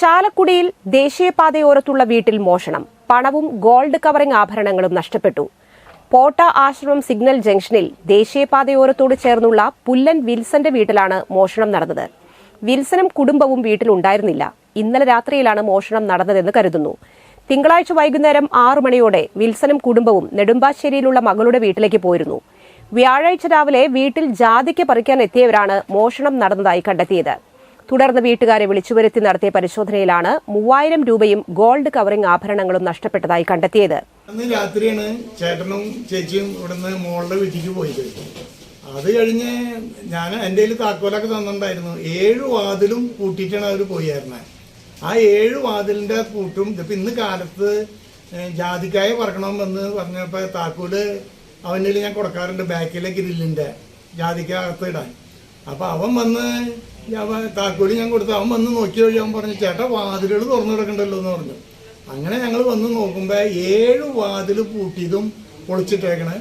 ചാലക്കുടിയിൽ ദേശീയപാതയോരത്തുള്ള വീട്ടിൽ മോഷണം. പണവും ഗോൾഡ് കവറിംഗ് ആഭരണങ്ങളും നഷ്ടപ്പെട്ടു. പോട്ട ആശ്രമം സിഗ്നൽ ജംഗ്ഷനിൽ ദേശീയപാതയോരത്തോട് ചേർന്നുള്ള പുല്ലൻ വിൽസന്റെ വീട്ടിലാണ് മോഷണം നടന്നത്. വിൽസനും കുടുംബവും വീട്ടിലുണ്ടായിരുന്നില്ല. ഇന്നലെ രാത്രിയിലാണ് മോഷണം നടന്നതെന്ന് കരുതുന്നു. തിങ്കളാഴ്ച വൈകുന്നേരം ആറു മണിയോടെ വിൽസനും കുടുംബവും നെടുമ്പാശ്ശേരിയിലുള്ള മകളുടെ വീട്ടിലേക്ക് പോയിരുന്നു. വ്യാഴാഴ്ച രാവിലെ വീട്ടിൽ ജാതിക്ക് പറിക്കാൻ എത്തിയവരാണ് മോഷണം നടന്നതായി കണ്ടെത്തിയത്. തുടർന്ന് വീട്ടുകാരെ വിളിച്ചുവരുത്തി നടത്തിയ പരിശോധനയിലാണ് മൂവായിരം രൂപയും ഗോൾഡ് കവറിംഗ് ആഭരണങ്ങളും നഷ്ടപ്പെട്ടതായി കണ്ടെത്തിയത്. അന്ന് രാത്രിയാണ് ചേട്ടനും ചേച്ചിയും ഇവിടുന്ന് മോളുടെ വീട്ടിലേക്ക് പോയത് അത് കഴിഞ്ഞ് ഞാൻ എന്റെ കയ്യിൽ താക്കോലൊക്കെ തന്നിട്ടുണ്ടായിരുന്നു. ഏഴ് വാതിലും പൂട്ടിയിട്ടാണ് അവർ പോയായിരുന്നത് ആ ഏഴ് വാതിലിന്റെ കൂട്ടും ഇപ്പം ഇന്ന് കാലത്ത് ജാതിക്കായ പറക്കണമെന്ന് പറഞ്ഞപ്പോൾ താക്കോൽ അവന്റെ ഞാൻ കൊടുക്കാറുണ്ട്. ബാക്കിലെ ഗ്രില്ലിന്റെ ജാതിക്ക അകത്ത് ഇടാൻ. അപ്പോൾ അവൻ വന്ന് ഞാൻ താക്കോലി ഞാൻ കൊടുത്തു. അവൻ വന്ന് നോക്കി നോക്കി അവൻ പറഞ്ഞു ചേട്ടാ വാതിലുകൾ തുറന്നു കിടക്കണ്ടല്ലോ എന്ന് പറഞ്ഞു. അങ്ങനെ ഞങ്ങൾ വന്ന് നോക്കുമ്പോൾ ഏഴ് വാതിൽ പൂട്ടിയതും പൊളിച്ചിട്ടേക്കണ്.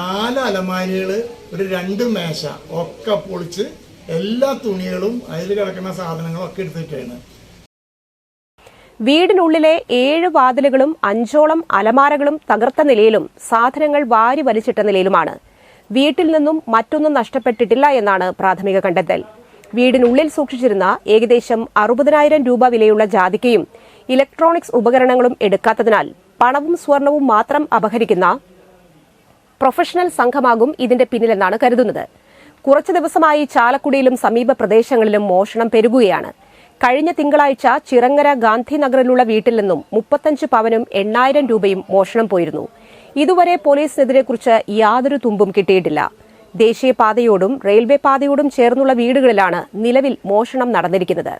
നാല് അലമാരികൾ ഒരു രണ്ട് മേശ ഒക്കെ പൊളിച്ച് എല്ലാ തുണികളും അതിൽ കിടക്കുന്ന സാധനങ്ങളും ഒക്കെ എടുത്തിട്ടാണ്. വീടിനുള്ളിലെ ഏഴ് വാതിലുകളും അഞ്ചോളം അലമാരകളും തകർത്ത നിലയിലും സാധനങ്ങൾ വാരി വലിച്ചിട്ട നിലയിലുമാണ്. വീട്ടിൽ നിന്നും മറ്റൊന്നും നഷ്ടപ്പെട്ടിട്ടില്ല എന്നാണ് പ്രാഥമിക കണ്ടെത്തൽ. വീടിനുള്ളിൽ സൂക്ഷിച്ചിരുന്ന ഏകദേശം അറുപതിനായിരം രൂപ വിലയുള്ള ജാതിക്കയും ഇലക്ട്രോണിക്സ് ഉപകരണങ്ങളും എടുക്കാത്തതിനാൽ പണവും സ്വർണവും മാത്രം അപഹരിക്കുന്ന പ്രൊഫഷണൽ സംഘമാകും ഇതിന്റെ പിന്നിലെന്നാണ് കരുതുന്നത്. കുറച്ചു ദിവസമായി ചാലക്കുടിയിലും സമീപ പ്രദേശങ്ങളിലും മോഷണം പെരുകുകയാണ്. കഴിഞ്ഞ തിങ്കളാഴ്ച ചിറങ്ങര ഗാന്ധിനഗറിലുള്ള വീട്ടിൽ നിന്നും മുപ്പത്തഞ്ച് പവനും എണ്ണായിരം രൂപയും മോഷണം പോയിരുന്നു. ഇതുവരെ പോലീസിനെതിരെ കുറിച്ച് യാതൊരു തുമ്പും കിട്ടിയിട്ടില്ല. ദേശീയപാതയോടും റെയിൽവേ പാതയോടും ചേർന്നുള്ള വീടുകളിലാണ് നിലവിൽ മോഷണം നടന്നിരിക്കുന്നത്.